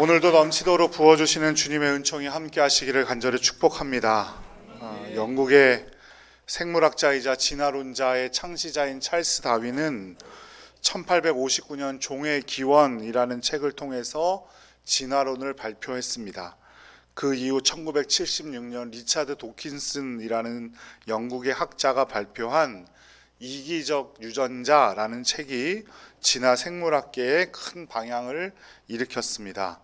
오늘도 넘치도록 부어주시는 주님의 은총이 함께 하시기를 간절히 축복합니다. 어, 영국의 생물학자이자 진화론자의 창시자인 찰스 다윈은 1859년 종의 기원이라는 책을 통해서 진화론을 발표했습니다. 그 이후 1976년 리차드 도킨슨이라는 영국의 학자가 발표한 이기적 유전자라는 책이 진화 생물학계의 큰 방향을 일으켰습니다.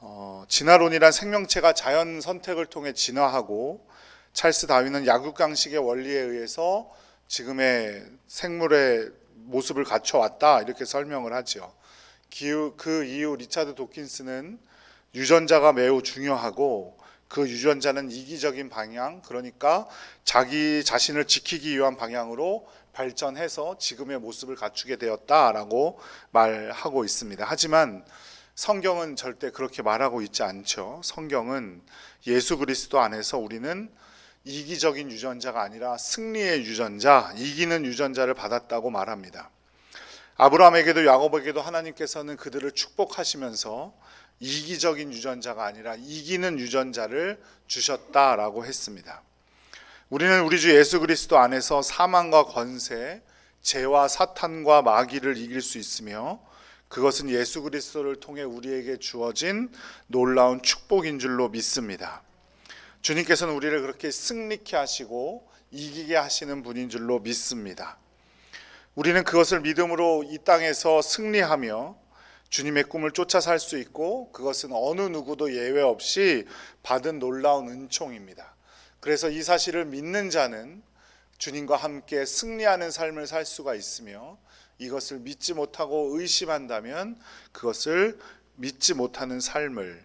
어, 진화론이란 생명체가 자연 선택을 통해 진화하고 찰스 다윈은 약육강식의 원리에 의해서 지금의 생물의 모습을 갖춰왔다 이렇게 설명을 하죠. 그 이후 리차드 도킨스는 유전자가 매우 중요하고 그 유전자는 이기적인 방향 그러니까 자기 자신을 지키기 위한 방향으로 발전해서 지금의 모습을 갖추게 되었다라고 말하고 있습니다. 하지만 성경은 절대 그렇게 말하고 있지 않죠. 성경은 예수 그리스도 안에서 우리는 이기적인 유전자가 아니라 승리의 유전자, 이기는 유전자를 받았다고 말합니다. 아브라함에게도 야곱에게도 하나님께서는 그들을 축복하시면서 이기적인 유전자가 아니라 이기는 유전자를 주셨다라고 했습니다. 우리는 우리 주 예수 그리스도 안에서 사망과 권세, 죄와 사탄과 마귀를 이길 수 있으며 그것은 예수 그리스도를 통해 우리에게 주어진 놀라운 축복인 줄로 믿습니다. 주님께서는 우리를 그렇게 승리케 하시고 이기게 하시는 분인 줄로 믿습니다. 우리는 그것을 믿음으로 이 땅에서 승리하며 주님의 꿈을 쫓아 살 수 있고 그것은 어느 누구도 예외 없이 받은 놀라운 은총입니다. 그래서 이 사실을 믿는 자는 주님과 함께 승리하는 삶을 살 수가 있으며 이것을 믿지 못하고 의심한다면 그것을 믿지 못하는 삶을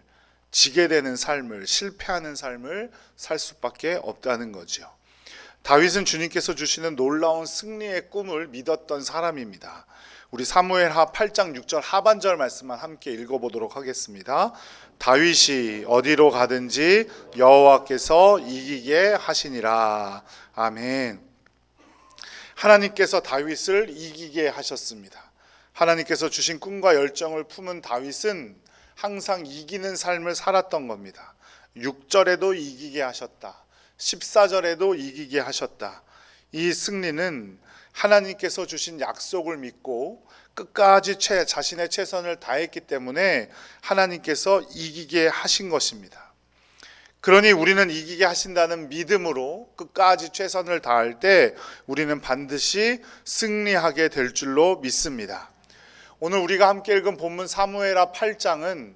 지게 되는 삶을 실패하는 삶을 살 수밖에 없다는 거죠. 다윗은 주님께서 주시는 놀라운 승리의 꿈을 믿었던 사람입니다. 우리 사무엘하 8장 6절 하반절 말씀만 함께 읽어보도록 하겠습니다. 다윗이 어디로 가든지 여호와께서 이기게 하시니라. 아멘. 하나님께서 다윗을 이기게 하셨습니다. 하나님께서 주신 꿈과 열정을 품은 다윗은 항상 이기는 삶을 살았던 겁니다. 6절에도 이기게 하셨다. 14절에도 이기게 하셨다. 이 승리는 하나님께서 주신 약속을 믿고 끝까지 최, 자신의 최선을 다했기 때문에 하나님께서 이기게 하신 것입니다. 그러니 우리는 이기게 하신다는 믿음으로 끝까지 최선을 다할 때 우리는 반드시 승리하게 될 줄로 믿습니다. 오늘 우리가 함께 읽은 본문 사무엘하 8장은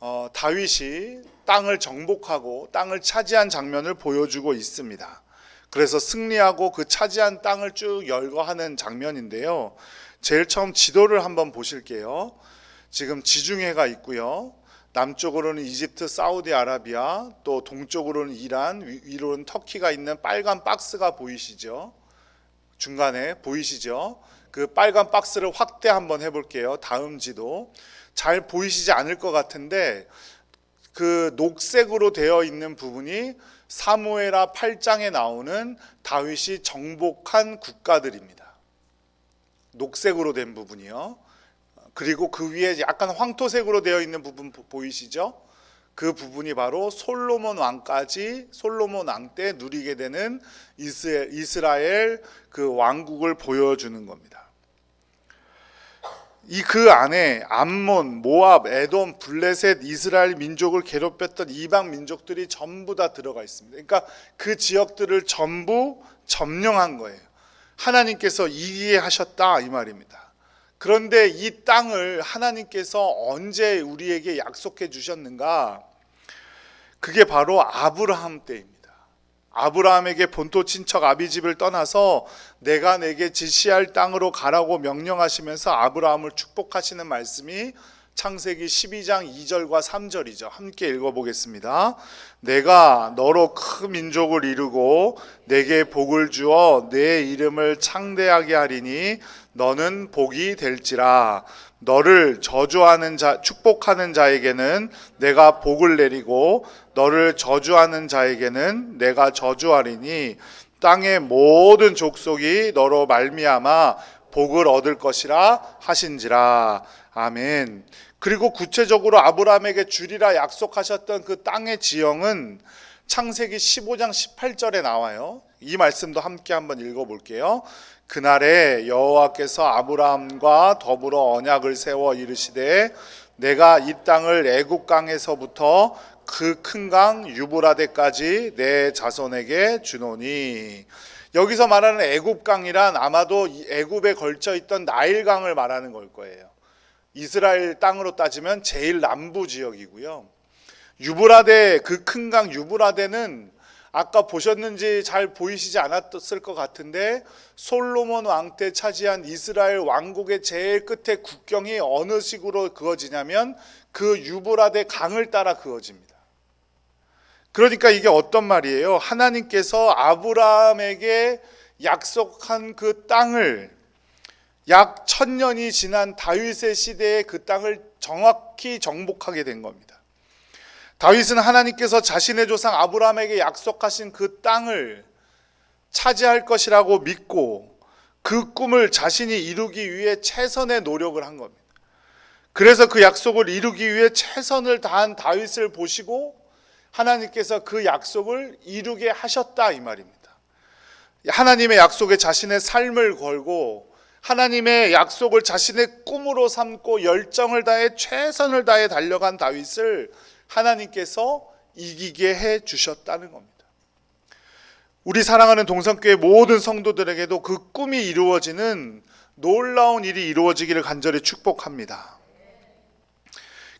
어, 다윗이 땅을 정복하고 땅을 차지한 장면을 보여주고 있습니다. 그래서 승리하고 그 차지한 땅을 쭉 열거하는 장면인데요. 제일 처음 지도를 한번 보실게요. 지금 지중해가 있고요. 남쪽으로는 이집트, 사우디아라비아, 또 동쪽으로는 이란, 위- 위로는 터키가 있는 빨간 박스가 보이시죠? 중간에 보이시죠? 그 빨간 박스를 확대 한번 해볼게요. 다음 지도 잘 보이시지 않을 것 같은데 그 녹색으로 되어 있는 부분이 사무엘하 8장에 나오는 다윗이 정복한 국가들입니다. 녹색으로 된 부분이요. 그리고 그 위에 약간 황토색으로 되어 있는 부분 보- 보이시죠? 그 부분이 바로 솔로몬 왕까지 솔로몬 왕 때 누리게 되는 이스라엘 그 왕국을 보여주는 겁니다. 이 그 안에 암몬, 모압, 에돔, 블레셋, 이스라엘 민족을 괴롭혔던 이방 민족들이 전부 다 들어가 있습니다. 그러니까 그 지역들을 전부 점령한 거예요. 하나님께서 이기게 하셨다 이 말입니다. 그런데 이 땅을 하나님께서 언제 우리에게 약속해 주셨는가? 그게 바로 아브라함 때입니다. 아브라함에게 본토 친척 아비집을 떠나서 내가 내게 지시할 땅으로 가라고 명령하시면서 아브라함을 축복하시는 말씀이 창세기 12장 2절과 3절이죠. 함께 읽어보겠습니다. 내가 너로 큰 민족을 이루고 내게 복을 주어 내 이름을 창대하게 하리니 너는 복이 될지라. 너를 저주하는 자, 축복하는 자에게는 내가 복을 내리고 너를 저주하는 자에게는 내가 저주하리니 땅의 모든 족속이 너로 말미암아 복을 얻을 것이라 하신지라 아멘. 그리고 구체적으로 아브라함에게 주리라 약속하셨던 그 땅의 지형은 창세기 15장 18절에 나와요. 이 말씀도 함께 한번 읽어 볼게요. 그날에 여호와께서 아브라함과 더불어 언약을 세워 이르시되 내가 이 땅을 애굽 강에서부터 그 큰 강 유브라데까지 내 자손에게 주노니 여기서 말하는 애굽 강이란 아마도 이 애굽에 걸쳐 있던 나일 강을 말하는 걸 거예요. 이스라엘 땅으로 따지면 제일 남부 지역이고요. 유브라데 그 큰 강 유브라데는 아까 보셨는지 잘 보이시지 않았을 것 같은데 솔로몬 왕 때 차지한 이스라엘 왕국의 제일 끝에 국경이 어느 식으로 그어지냐면 그 유브라데 강을 따라 그어집니다. 그러니까 이게 어떤 말이에요? 하나님께서 아브라함에게 약속한 그 땅을 약 천년이 지난 다윗의 시대에 그 땅을 정확히 정복하게 된 겁니다. 다윗은 하나님께서 자신의 조상 아브라함에게 약속하신 그 땅을 차지할 것이라고 믿고 그 꿈을 자신이 이루기 위해 최선의 노력을 한 겁니다. 그래서 그 약속을 이루기 위해 최선을 다한 다윗을 보시고 하나님께서 그 약속을 이루게 하셨다 이 말입니다. 하나님의 약속에 자신의 삶을 걸고 하나님의 약속을 자신의 꿈으로 삼고 열정을 다해 최선을 다해 달려간 다윗을 하나님께서 이기게 해 주셨다는 겁니다. 우리 사랑하는 동성교회 모든 성도들에게도 그 꿈이 이루어지는 놀라운 일이 이루어지기를 간절히 축복합니다.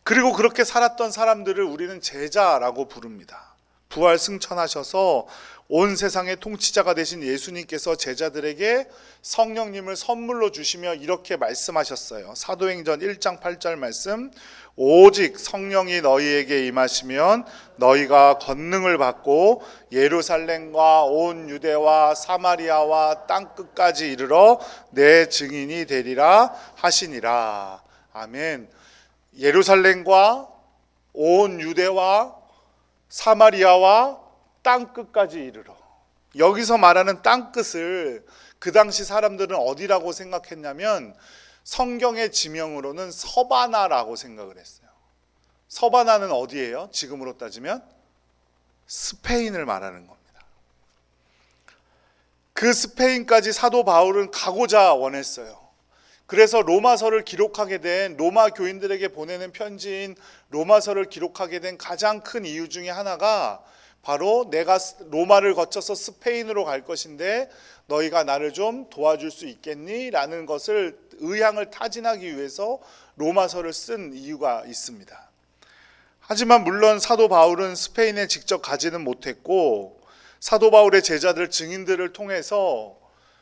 그리고 그렇게 살았던 사람들을 우리는 제자라고 부릅니다. 부활 승천하셔서 온 세상의 통치자가 되신 예수님께서 제자들에게 성령님을 선물로 주시며 이렇게 말씀하셨어요. 사도행전 1장 8절 말씀. 오직 성령이 너희에게 임하시면 너희가 권능을 받고 예루살렘과 온 유대와 사마리아와 땅 끝까지 이르러 내 증인이 되리라 하시니라. 아멘. 예루살렘과 온 유대와 사마리아와 땅 끝까지 이르러. 여기서 말하는 땅 끝을 그 당시 사람들은 어디라고 생각했냐면 성경의 지명으로는 서바나라고 생각을 했어요. 서바나는 어디예요? 지금으로 따지면 스페인을 말하는 겁니다. 그 스페인까지 사도 바울은 가고자 원했어요. 그래서 로마서를 기록하게 된 로마 교인들에게 보내는 편지인 로마서를 기록하게 된 가장 큰 이유 중에 하나가 바로 내가 로마를 거쳐서 스페인으로 갈 것인데 너희가 나를 좀 도와줄 수 있겠니? 라는 것을 의향을 타진하기 위해서 로마서를 쓴 이유가 있습니다. 하지만 물론 사도 바울은 스페인에 직접 가지는 못했고 사도 바울의 제자들 증인들을 통해서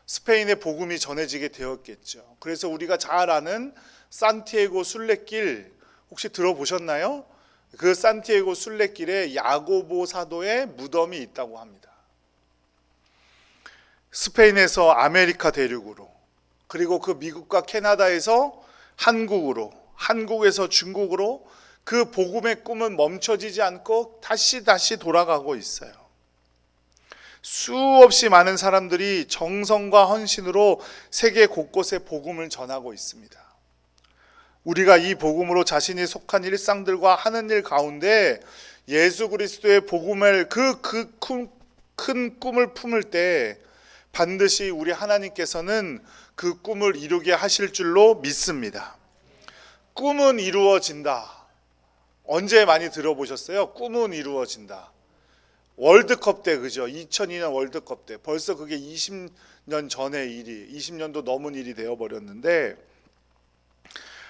스페인의 복음이 전해지게 되었겠죠. 그래서 우리가 잘 아는 산티에고 순례길 혹시 들어보셨나요? 그 산티에고 순례길에 야고보 사도의 무덤이 있다고 합니다. 스페인에서 아메리카 대륙으로 그리고 그 미국과 캐나다에서 한국으로 한국에서 중국으로 그 복음의 꿈은 멈춰지지 않고 다시 다시 돌아가고 있어요. 수없이 많은 사람들이 정성과 헌신으로 세계 곳곳에 복음을 전하고 있습니다. 우리가 이 복음으로 자신이 속한 일상들과 하는 일 가운데 예수 그리스도의 복음을 그그큰 꿈을 품을 때 반드시 우리 하나님께서는 그 꿈을 이루게 하실 줄로 믿습니다. 꿈은 이루어진다. 언제 많이 들어보셨어요? 꿈은 이루어진다. 월드컵 때 그죠? 2002년 월드컵 때 벌써 그게 20년 전의 일이 20년도 넘은 일이 되어 버렸는데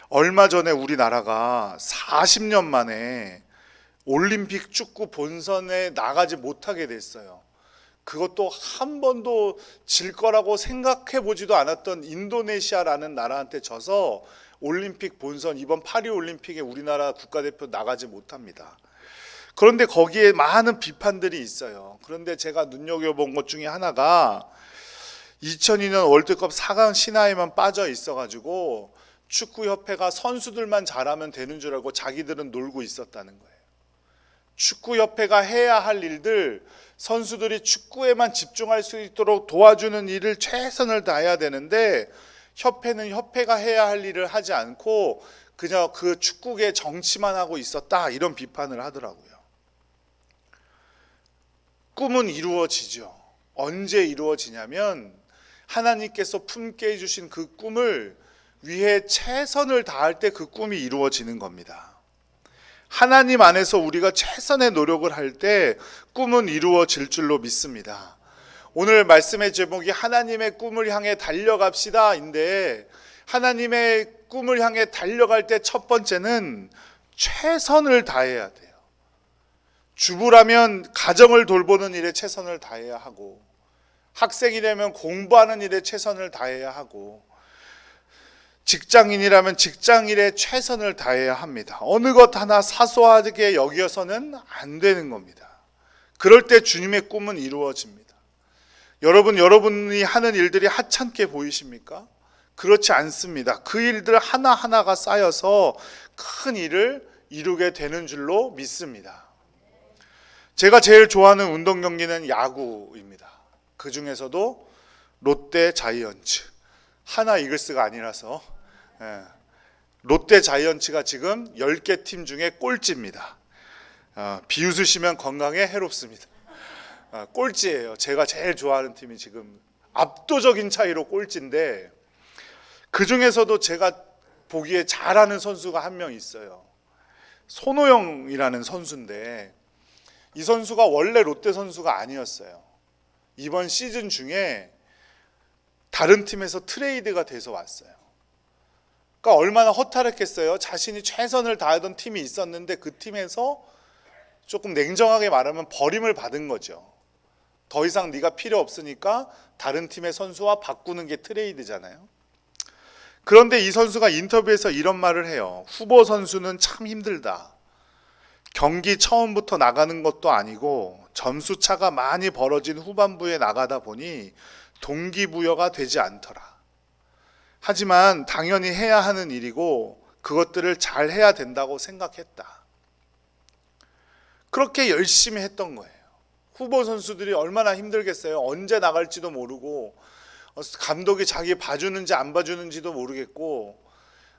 얼마 전에 우리나라가 40년 만에 올림픽 축구 본선에 나가지 못하게 됐어요. 그것도 한 번도 질 거라고 생각해 보지도 않았던 인도네시아라는 나라한테 져서 올림픽 본선 이번 파리 올림픽에 우리나라 국가대표 나가지 못합니다. 그런데 거기에 많은 비판들이 있어요. 그런데 제가 눈여겨본 것 중에 하나가 2002년 월드컵 4강 신화에만 빠져 있어가지고 축구협회가 선수들만 잘하면 되는 줄 알고 자기들은 놀고 있었다는 거예요. 축구협회가 해야 할 일들, 선수들이 축구에만 집중할 수 있도록 도와주는 일을 최선을 다해야 되는데, 협회는 협회가 해야 할 일을 하지 않고 그냥 그 축구의 정치만 하고 있었다 이런 비판을 하더라고요. 꿈은 이루어지죠. 언제 이루어지냐면 하나님께서 품게 해주신 그 꿈을 위해 최선을 다할 때 그 꿈이 이루어지는 겁니다. 하나님 안에서 우리가 최선의 노력을 할 때 꿈은 이루어질 줄로 믿습니다. 오늘 말씀의 제목이 하나님의 꿈을 향해 달려갑시다인데 하나님의 꿈을 향해 달려갈 때 첫 번째는 최선을 다해야 돼요. 주부라면 가정을 돌보는 일에 최선을 다해야 하고 학생이 되면 공부하는 일에 최선을 다해야 하고 직장인이라면 직장 일에 최선을 다해야 합니다. 어느 것 하나 사소하게 여기어서는 안 되는 겁니다. 그럴 때 주님의 꿈은 이루어집니다. 여러분, 여러분이 하는 일들이 하찮게 보이십니까? 그렇지 않습니다. 그 일들 하나하나가 쌓여서 큰 일을 이루게 되는 줄로 믿습니다. 제가 제일 좋아하는 운동 경기는 야구입니다. 그 중에서도 롯데 자이언츠. 하나 이글스가 아니라서 예. 롯데 자이언츠가 지금 10개 팀 중에 꼴찌입니다. 어, 비웃으시면 건강에 해롭습니다. 어, 꼴찌예요. 제가 제일 좋아하는 팀이 지금 압도적인 차이로 꼴찌인데 그 중에서도 제가 보기에 잘하는 선수가 한 명 있어요. 손호영이라는 선수인데 이 선수가 원래 롯데 선수가 아니었어요. 이번 시즌 중에 다른 팀에서 트레이드가 돼서 왔어요. 그러니까 얼마나 허탈했겠어요. 자신이 최선을 다하던 팀이 있었는데 그 팀에서 조금 냉정하게 말하면 버림을 받은 거죠. 더 이상 네가 필요 없으니까 다른 팀의 선수와 바꾸는 게 트레이드잖아요. 그런데 이 선수가 인터뷰에서 이런 말을 해요. 후보 선수는 참 힘들다. 경기 처음부터 나가는 것도 아니고 점수 차가 많이 벌어진 후반부에 나가다 보니 동기부여가 되지 않더라. 하지만 당연히 해야 하는 일이고 그것들을 잘 해야 된다고 생각했다. 그렇게 열심히 했던 거예요. 후보 선수들이 얼마나 힘들겠어요. 언제 나갈지도 모르고 어, 감독이 자기 봐주는지 안 봐주는지도 모르겠고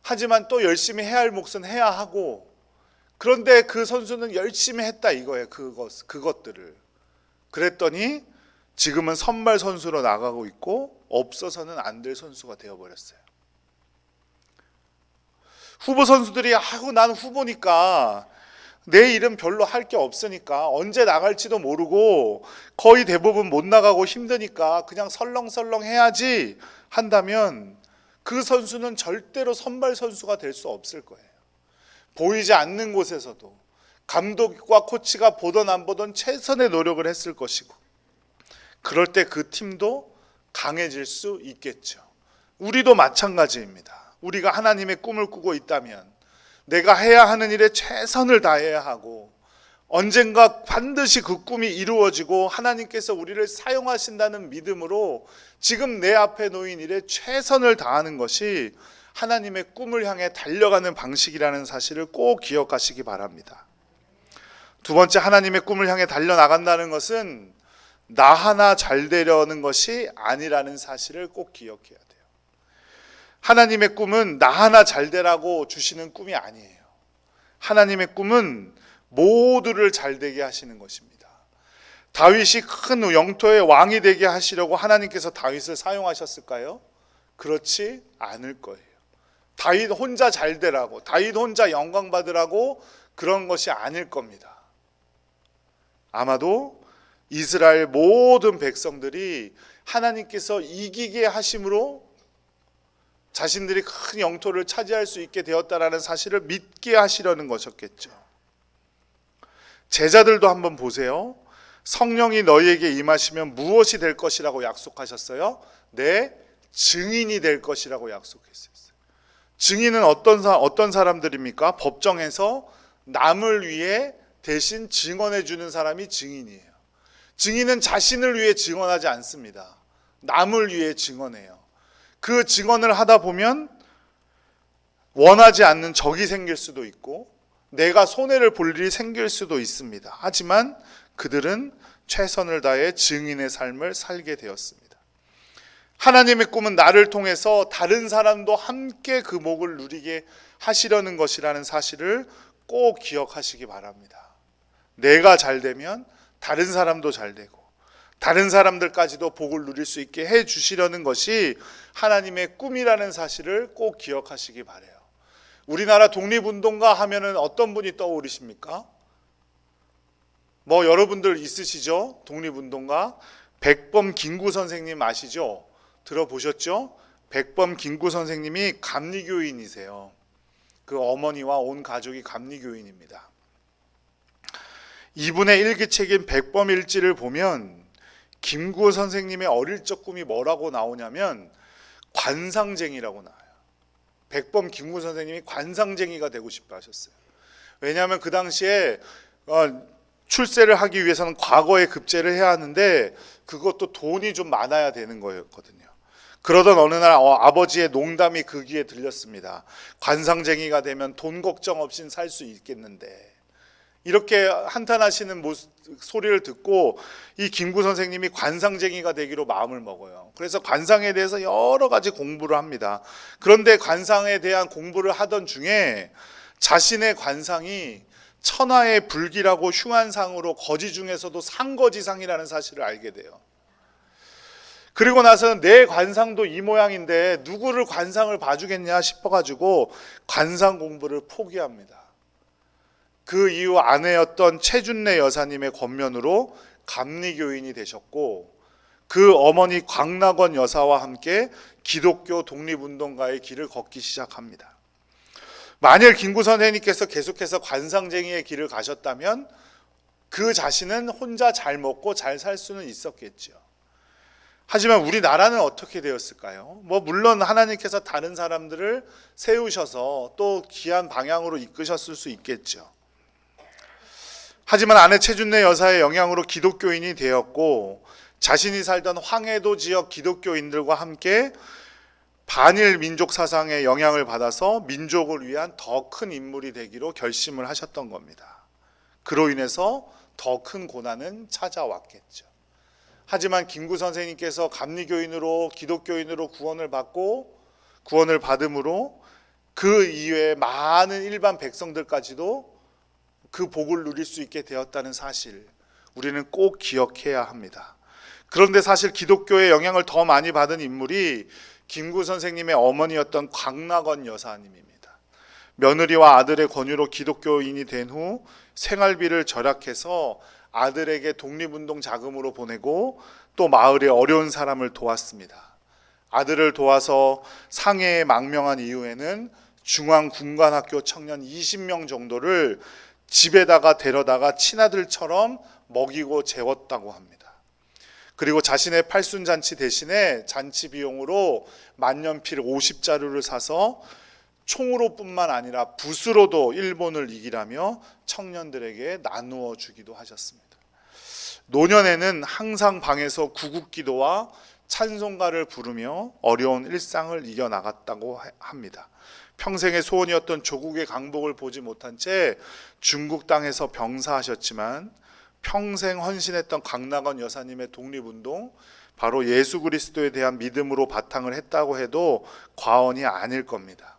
하지만 또 열심히 해야 할 몫은 해야 하고 그런데 그 선수는 열심히 했다 이거예요. 그것 그것들을 그랬더니 지금은 선발 선수로 나가고 있고 없어서는 안 될 선수가 되어 버렸어요. 후보 선수들이 아고 난 후보니까 내 일은 별로 할 게 없으니까 언제 나갈지도 모르고 거의 대부분 못 나가고 힘드니까 그냥 설렁설렁 해야지 한다면 그 선수는 절대로 선발 선수가 될 수 없을 거예요. 보이지 않는 곳에서도 감독과 코치가 보던 안 보던 최선의 노력을 했을 것이고 그럴 때 그 팀도 강해질 수 있겠죠. 우리도 마찬가지입니다. 우리가 하나님의 꿈을 꾸고 있다면 내가 해야 하는 일에 최선을 다해야 하고 언젠가 반드시 그 꿈이 이루어지고 하나님께서 우리를 사용하신다는 믿음으로 지금 내 앞에 놓인 일에 최선을 다하는 것이 하나님의 꿈을 향해 달려가는 방식이라는 사실을 꼭 기억하시기 바랍니다. 두 번째 하나님의 꿈을 향해 달려나간다는 것은 나 하나 잘 되려는 것이 아니라는 사실을 꼭 기억해야 돼요. 하나님의 꿈은 나 하나 잘 되라고 주시는 꿈이 아니에요. 하나님의 꿈은 모두를 잘 되게 하시는 것입니다. 다윗이 큰 영토의 왕이 되게 하시려고 하나님께서 다윗을 사용하셨을까요? 그렇지 않을 거예요. 다윗 혼자 잘 되라고, 다윗 혼자 영광 받으라고 그런 것이 아닐 겁니다. 아마도 이스라엘 모든 백성들이 하나님께서 이기게 하심으로 자신들이 큰 영토를 차지할 수 있게 되었다라는 사실을 믿게 하시려는 것이었겠죠. 제자들도 한번 보세요. 성령이 너희에게 임하시면 무엇이 될 것이라고 약속하셨어요? 내 증인이 될 것이라고 약속했어요. 증인은 어떤 사, 어떤 사람들입니까? 법정에서 남을 위해 대신 증언해 주는 사람이 증인이에요. 증인은 자신을 위해 증언하지 않습니다. 남을 위해 증언해요. 그 증언을 하다 보면 원하지 않는 적이 생길 수도 있고 내가 손해를 볼 일이 생길 수도 있습니다. 하지만 그들은 최선을 다해 증인의 삶을 살게 되었습니다. 하나님의 꿈은 나를 통해서 다른 사람도 함께 그 복을 누리게 하시려는 것이라는 사실을 꼭 기억하시기 바랍니다. 내가 잘 되면 다른 사람도 잘 되고 다른 사람들까지도 복을 누릴 수 있게 해 주시려는 것이 하나님의 꿈이라는 사실을 꼭 기억하시기 바래요. 우리나라 독립운동가 하면은 어떤 분이 떠오르십니까? 뭐 여러분들 있으시죠? 독립운동가 백범 김구 선생님 아시죠? 들어보셨죠? 백범 김구 선생님이 감리교인이세요. 그 어머니와 온 가족이 감리교인입니다. 이분의 일기책인 백범일지를 보면 김구 선생님의 어릴 적 꿈이 뭐라고 나오냐면 관상쟁이라고 나와요. 백범 김구 선생님이 관상쟁이가 되고 싶어 하셨어요. 왜냐하면 그 당시에 어, 출세를 하기 위해서는 과거에 급제를 해야 하는데 그것도 돈이 좀 많아야 되는 거였거든요. 그러던 어느 날 어, 아버지의 농담이 그 귀에 들렸습니다. 관상쟁이가 되면 돈 걱정 없이 살수 있겠는데 이렇게 한탄하시는 모습, 소리를 듣고 이 김구 선생님이 관상쟁이가 되기로 마음을 먹어요. 그래서 관상에 대해서 여러 가지 공부를 합니다. 그런데 관상에 대한 공부를 하던 중에 자신의 관상이 천하의 불기라고 흉한 상으로 거지 중에서도 상거지상이라는 사실을 알게 돼요. 그리고 나서는 내 관상도 이 모양인데 누구를 관상을 봐주겠냐 싶어가지고 관상 공부를 포기합니다. 그 이후 아내였던 최준래 여사님의 권면으로 감리교인이 되셨고 그 어머니 광락원 여사와 함께 기독교 독립운동가의 길을 걷기 시작합니다. 만일 김구 선생님께서 계속해서 관상쟁이의 길을 가셨다면 그 자신은 혼자 잘 먹고 잘 살 수는 있었겠죠. 하지만 우리나라는 어떻게 되었을까요? 뭐 물론 하나님께서 다른 사람들을 세우셔서 또 귀한 방향으로 이끄셨을 수 있겠죠. 하지만 아내 최준래 여사의 영향으로 기독교인이 되었고 자신이 살던 황해도 지역 기독교인들과 함께 반일 민족 사상의 영향을 받아서 민족을 위한 더 큰 인물이 되기로 결심을 하셨던 겁니다. 그로 인해서 더 큰 고난은 찾아왔겠죠. 하지만 김구 선생님께서 감리교인으로 기독교인으로 구원을 받고 구원을 받음으로 그 이외에 많은 일반 백성들까지도 그 복을 누릴 수 있게 되었다는 사실 우리는 꼭 기억해야 합니다. 그런데 사실 기독교의 영향을 더 많이 받은 인물이 김구 선생님의 어머니였던 광락원 여사님입니다. 며느리와 아들의 권유로 기독교인이 된 후 생활비를 절약해서 아들에게 독립운동 자금으로 보내고 또 마을의 어려운 사람을 도왔습니다. 아들을 도와서 상해에 망명한 이후에는 중앙 군관학교 청년 20명 정도를 집에다가 데려다가 친아들처럼 먹이고 재웠다고 합니다. 그리고 자신의 팔순잔치 대신에 잔치 비용으로 만년필 50자루를 사서 총으로뿐만 아니라 붓으로도 일본을 이기라며 청년들에게 나누어 주기도 하셨습니다. 노년에는 항상 방에서 구국기도와 찬송가를 부르며 어려운 일상을 이겨 나갔다고 합니다. 평생의 소원이었던 조국의 강복을 보지 못한 채 중국 땅에서 병사하셨지만 평생 헌신했던 강나건 여사님의 독립운동 바로 예수 그리스도에 대한 믿음으로 바탕을 했다고 해도 과언이 아닐 겁니다.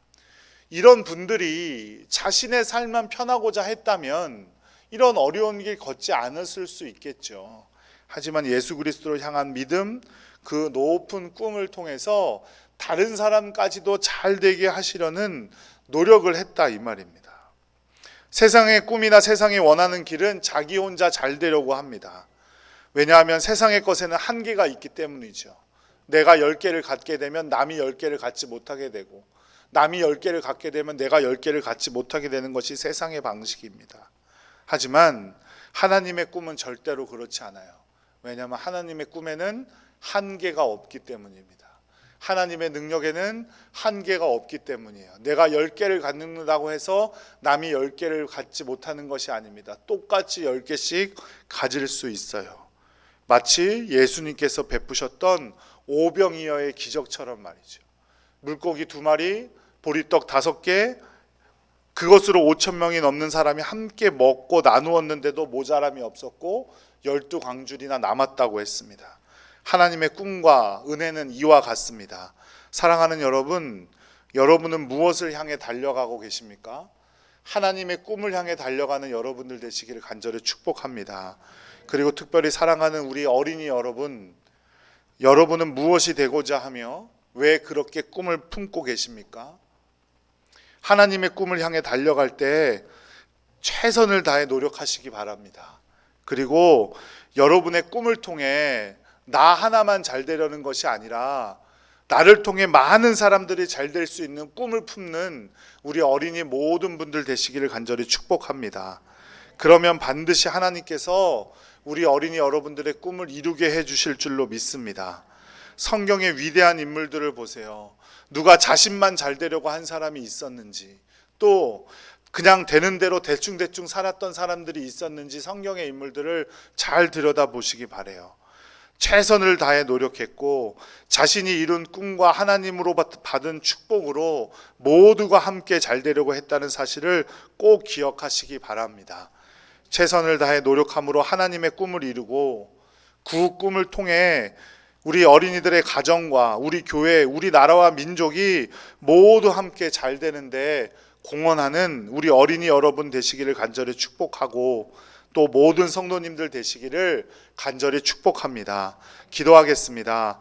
이런 분들이 자신의 삶만 편하고자 했다면 이런 어려운 길 걷지 않았을 수 있겠죠. 하지만 예수 그리스도를 향한 믿음, 그 높은 꿈을 통해서 다른 사람까지도 잘 되게 하시려는 노력을 했다 이 말입니다. 세상의 꿈이나 세상이 원하는 길은 자기 혼자 잘 되려고 합니다. 왜냐하면 세상의 것에는 한계가 있기 때문이죠. 내가 10개를 갖게 되면 남이 10개를 갖지 못하게 되고 남이 10개를 갖게 되면 내가 10개를 갖지 못하게 되는 것이 세상의 방식입니다. 하지만 하나님의 꿈은 절대로 그렇지 않아요. 왜냐하면 하나님의 꿈에는 한계가 없기 때문입니다. 하나님의 능력에는 한계가 없기 때문이에요. 내가 10개를 갖는다고 해서 남이 10개를 갖지 못하는 것이 아닙니다. 똑같이 10개씩 가질 수 있어요. 마치 예수님께서 베푸셨던 오병이어의 기적처럼 말이죠. 물고기 두 마리, 보리떡 다섯 개, 그것으로 5천 명이 넘는 사람이 함께 먹고 나누었는데도 모자람이 없었고 열두 광줄이나 남았다고 했습니다. 하나님의 꿈과 은혜는 이와 같습니다. 사랑하는 여러분, 여러분은 무엇을 향해 달려가고 계십니까? 하나님의 꿈을 향해 달려가는 여러분들 되시기를 간절히 축복합니다. 그리고 특별히 사랑하는 우리 어린이 여러분, 여러분은 무엇이 되고자 하며 왜 그렇게 꿈을 품고 계십니까? 하나님의 꿈을 향해 달려갈 때 최선을 다해 노력하시기 바랍니다. 그리고 여러분의 꿈을 통해 나 하나만 잘 되려는 것이 아니라 나를 통해 많은 사람들이 잘 될 수 있는 꿈을 품는 우리 어린이 모든 분들 되시기를 간절히 축복합니다. 그러면 반드시 하나님께서 우리 어린이 여러분들의 꿈을 이루게 해 주실 줄로 믿습니다. 성경의 위대한 인물들을 보세요. 누가 자신만 잘 되려고 한 사람이 있었는지, 또 그냥 되는 대로 대충대충 살았던 사람들이 있었는지 성경의 인물들을 잘 들여다 보시기 바래요. 최선을 다해 노력했고 자신이 이룬 꿈과 하나님으로 받- 받은 축복으로 모두가 함께 잘 되려고 했다는 사실을 꼭 기억하시기 바랍니다. 최선을 다해 노력함으로 하나님의 꿈을 이루고 그 꿈을 통해 우리 어린이들의 가정과 우리 교회, 우리 나라와 민족이 모두 함께 잘 되는데 공헌하는 우리 어린이 여러분 되시기를 간절히 축복하고 또 모든 성도님들 되시기를 간절히 축복합니다. 기도하겠습니다.